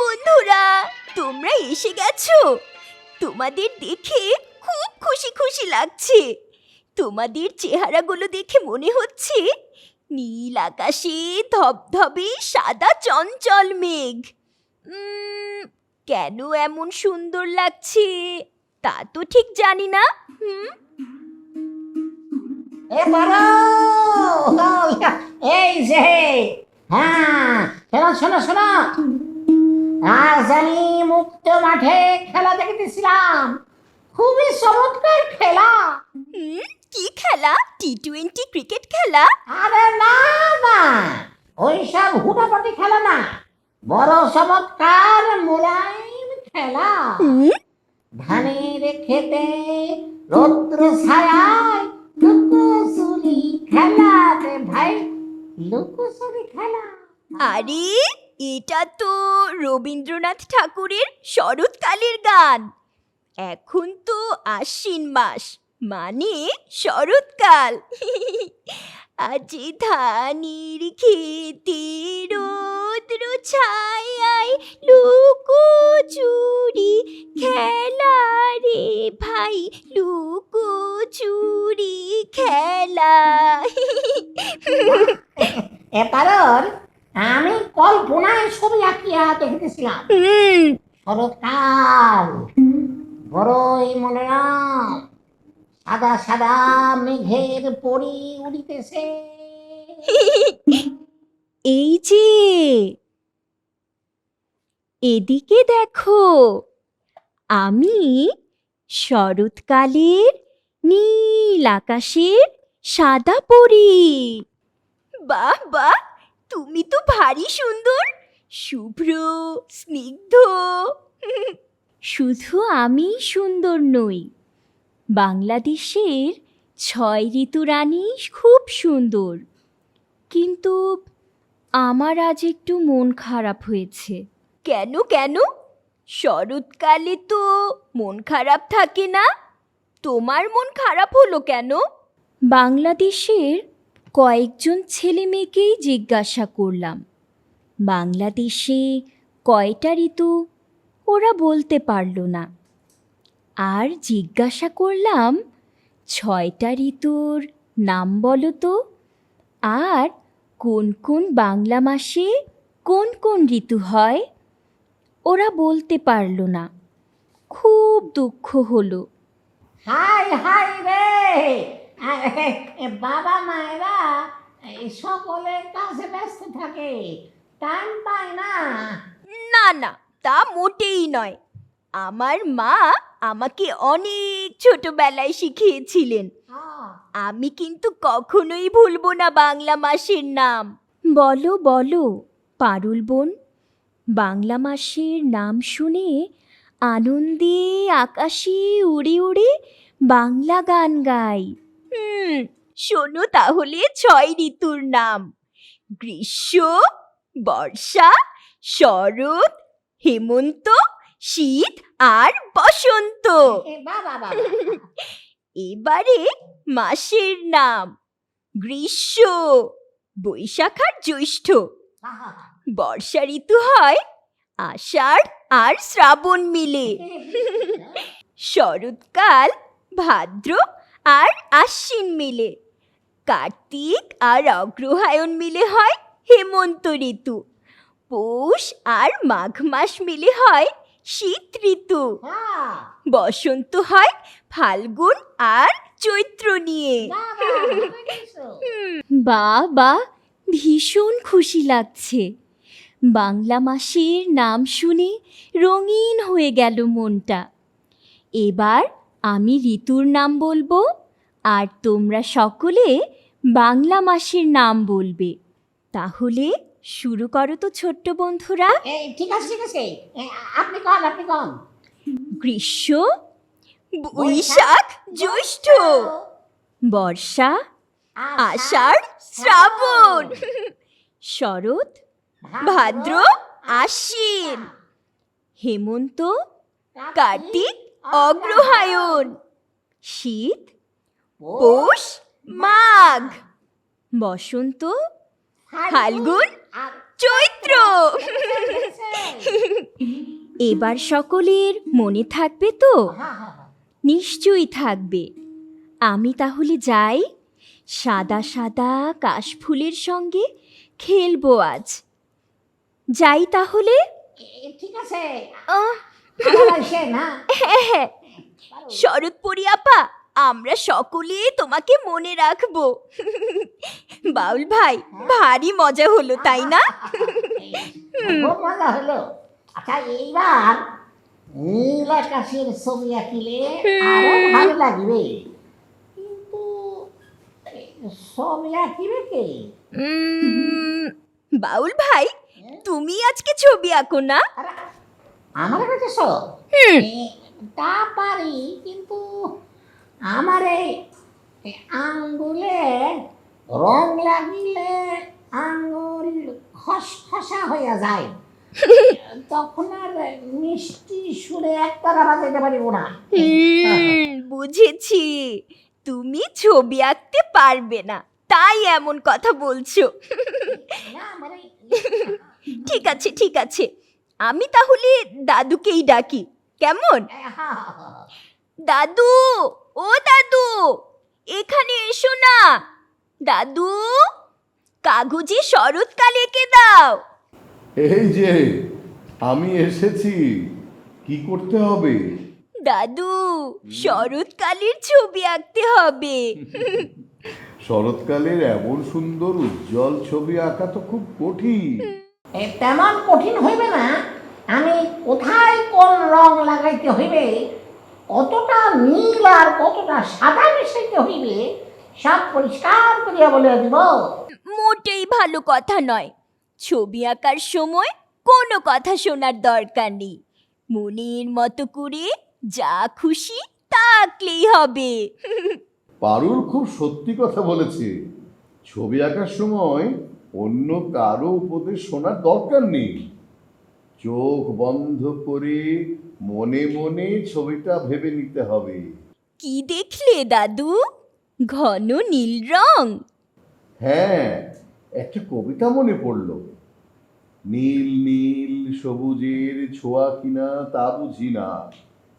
বন্ধুরা, তোমরা এসে গেছো। তোমাদের দেখে খুব খুশি খুশি লাগছে। তোমাদের চেহারাগুলো দেখে মনে হচ্ছে নীল আকাশে ধবধবে সাদা চঞ্চল মেঘ। কেন এমন সুন্দর লাগছে? তা তো ঠিক জানি না। হুম? হ্যাঁ শোনো শোনো। আজ আমি মুক্ত মাঠে খেলা দেখতেছিলাম। খুবই চমৎকার খেলা। হুম, কি খেলা? টি টোয়েন্টি ক্রিকেট খেলা? আরে না না ওইসব হুটাপাটি খেলা না। বড় চমৎকার মোলায়েম খেলা। হুম, ধানের খেতে রৌদ্র ছায়ায় লুকোচুরি খেলা রে ভাই লুকোচুরি খেলা। আরে এটা তো রবীন্দ্রনাথ ঠাকুরের শরৎকালের গান। এখন তো আশ্বিন মাস মানে শরৎকাল। আজি ধানির খেতে রোদ্র ছায়ায় লুকো চুরি, খেলা রে ভাই, লুকো চুরি, খেলা। এবারর আমি কল্পনায় ছবি আঁকিয়া দেখিতেছিলাম শরৎকাল। বড়ই মনোরম সাদা সাদা মেঘের পরি উড়িতেছে। এই যে এদিকে দেখো আমি শরৎকালের নীল আকাশের সাদা পরি। বাহ বাহ। তুমি তো ভারী সুন্দর। শুভ্র, স্নিগ্ধ। শুধু আমি সুন্দর নই, বাংলাদেশের ছয় ঋতু রানী খুব সুন্দর। কিন্তু আমার আজ একটু মন খারাপ হয়েছে। কেন কেন? শরৎকালে তো মন খারাপ থাকে না। তোমার মন খারাপ হলো কেন? বাংলাদেশের কয়েকজন ছেলে মেয়েকেই জিজ্ঞাসা করলাম, বাংলাদেশে কয়টা ঋতু? ওরা বলতে পারল না। আর জিজ্ঞাসা করলাম, ছয়টা ঋতুর নাম বলো তো, আর কোন কোন বাংলা মাসে কোন কোন ঋতু হয়? ওরা বলতে পারল না। খুব দুঃখ হলো। হাই হাই রে! বাবা মায়েরা সকলের কাছে ব্যস্ত থাকে টাইম পায় না। না না তা মোটেই নয়। আমার মা আমাকে অনেক ছোটবেলায় শিখিয়েছিলেন। আমি কিন্তু কখনোই ভুলবো না বাংলা মাসের নাম। বলো বলো পারুল বোন বাংলা মাসের নাম শুনে আনন্দে আকাশে উড়ে উড়ে বাংলা গান গাই। হুম শোনো তাহলে ছয় ঋতুর নাম। গ্রীষ্ম বর্ষা শরৎ হেমন্ত শীত আর বসন্ত। এবারে মাসের নাম। গ্রীষ্ম বৈশাখ আর জ্যৈষ্ঠ। বর্ষা ঋতু হয় আষাঢ় আর শ্রাবণ মিলে। শরৎকাল ভাদ্র আর আশ্বিন মিলে। কার্তিক আর অগ্রহায়ণ মিলে হয় হেমন্ত ঋতু। পৌষ আর মাঘ মাস মিলে হয় শীত ঋতু। বসন্ত হয় ফাল্গুন আর চৈত্র নিয়ে। বা বা ভীষণ খুশি লাগছে। বাংলা মাসের নাম শুনে রঙিন হয়ে গেল মনটা। এবার আমি ঋতুর নাম বলব আর তোমরা সকলে বাংলা মাসের নাম বলবে। তাহলে শুরু করো তো ছোট্ট বন্ধুরা। এই ঠিক আছে ঠিক আছে। এ, আপনি কন আপনি কন? গ্রীষ্ম বৈশাখ জ্যৈষ্ঠ বর্ষা আষাঢ় শ্রাবণ। শরৎ ভাদ্র আশ্বিন। হেমন্ত কার্তিক অগ্রহায়ণ। শীত পৌষ মাঘ। বসন্ত ফাল্গুন চৈত্র। এবার সকলের মনে থাকবে তো। নিশ্চয়ই থাকবে। আমি তাহলে যাই সাদা সাদা কাশফুলের সঙ্গে খেলব আজ। যাই তাহলে? ঠিক আছে। আহ, আবার আসেন হ্যাঁ হ্যাঁ হ্যাঁ শরৎ পরিয়াপা আমরা সকলে তোমাকে মনে রাখব। বাউল ভাই ভারী মজা হলো তাই না? মজা হলো। আচ্ছা এইবার নীল আকাশের ছবি আঁকিলে আরও ভালো লাগবে। কিন্তু ছবি আঁকিবে কে? বাউল ভাই তুমি আজকে ছবি আঁকো না? আমার কাছে তা পারি কিন্তু আমার এই আঙ্গুলে রং লাগিলে আঙ্গুল খসখসা হইয়া যায়। তখন আর মিষ্টি সুরে পারিব না। বুঝেছি। তুমি ছবি আঁকতে পারবে না তাই এমন কথা বলছো। মানে ঠিক আছে ঠিক আছে। আমি তাহলে দাদুকেই ডাকি। কেমন? দাদু ও দাদু এখানে এসো না। দাদু কাগজে শরৎকাল এঁকে দাও। এই যে আমি এসেছি। কি করতে হবে? দাদু শরৎকালের ছবি আঁকতে হবে। শরৎকালের এমন সুন্দর উজ্জ্বল ছবি আঁকা তো খুব কঠিন। তেমন কঠিন হইবে না। আমি কোথায় কোন রং লাগাইতে হইবে কতটা নীল আর কতটা সাদা মিশাইতে হইবে সব পরিষ্কার করিয়া বলে দিব। মোটেই ভালো কথা নয়। ছবি আঁকার সময় কোনো কথা শোনার দরকার নেই। মনের মতো করে যা খুশি তা আঁকলেই হবে। পারুল খুব সত্যি কথা বলেছে। ছবি আঁকার সময় অন্য কারও উপদেশ শোনার দরকার নেই। চোখ বন্ধ করে মনে মনে ছবিটা ভেবে নিতে হবে। কি দেখলে দাদু? ঘন নীল রং। হ্যাঁ একটা কবিতা মনে পড়ল। নীল নীল সবুজের ছোঁয়া কিনা তা বুঝি না।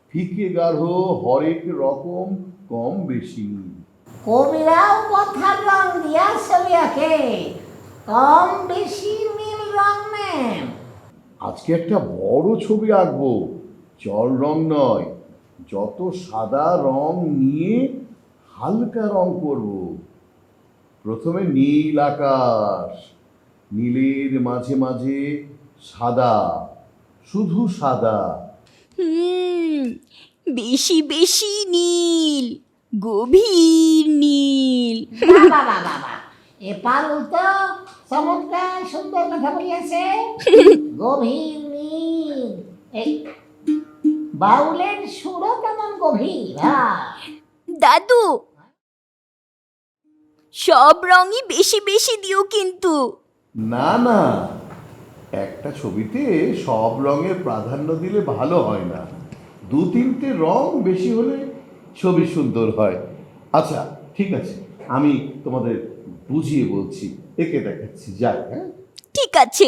ফিকে গাঢ় হরেক রকম কম বেশি। কবিরাও কথার রং দিয়া ছবি আঁকে। কম বেশি নীল রং নেন আজকে একটা বড় ছবি আঁকবো। জল রং নয় যত সাদা রং নিয়ে হালকা রং করব। প্রথমে নীল আকাশ নীলের মাঝে মাঝে সাদা শুধু সাদা। হুম বেশি বেশি নীল গভীর নীল। বাবা বাবা বাবা এ পারুল তো চমৎকার সুন্দর কথা বলিয়াছে। গভীর নীল। এই বাউলের সুরও তেমন গভীর হ্যাঁ? দাদু সব রঙই বেশি বেশি দিও কিন্তু। না না একটা ছবিতে সব রঙের প্রাধান্য দিলে ভালো হয় না। দু তিনটে রং বেশি হলে ছবি সুন্দর হয়। আচ্ছা ঠিক আছে আমি তোমাদের বুঝিয়ে বলছি। একে দেখাচ্ছি যাই হ্যাঁ? ঠিক আছে।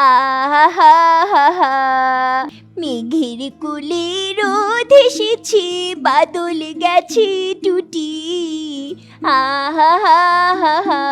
আহা হা মেঘের কুলে রোদ এসেছে বাদল গেছে টুটি আহা হা হা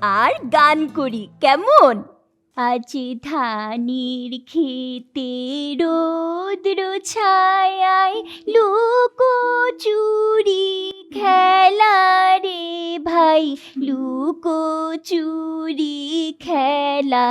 আর গান করি, কেমন? আজি ধানির খেতে রোদ্র ছায়ায় লুকো চুরি খেলা রে ভাই, লুকো চুরি খেলা।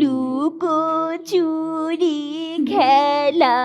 লুকোচুরি খেলা।